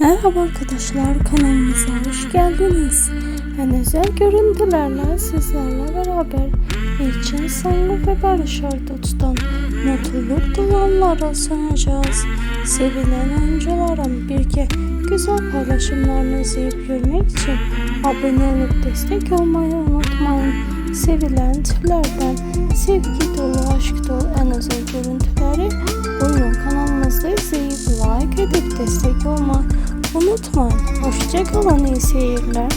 Merhaba arkadaşlar kanalımıza hoş geldiniz. En özel görüntülerle sizlerle beraber için sağlık ve barış tutan mutluluk duvarlara sunacağız. Sevilen oyuncuların birlikte güzel paylaşımlarını izleyip görmek için abone olup destek olmayı unutmayın. Sevilen türlerden sevgi dolu, aşk dolu en özel görüntüleri buyurun kanalımızda izleyip like edip destek olmayı unutmayın. Hoşçakalın iyi seyirler.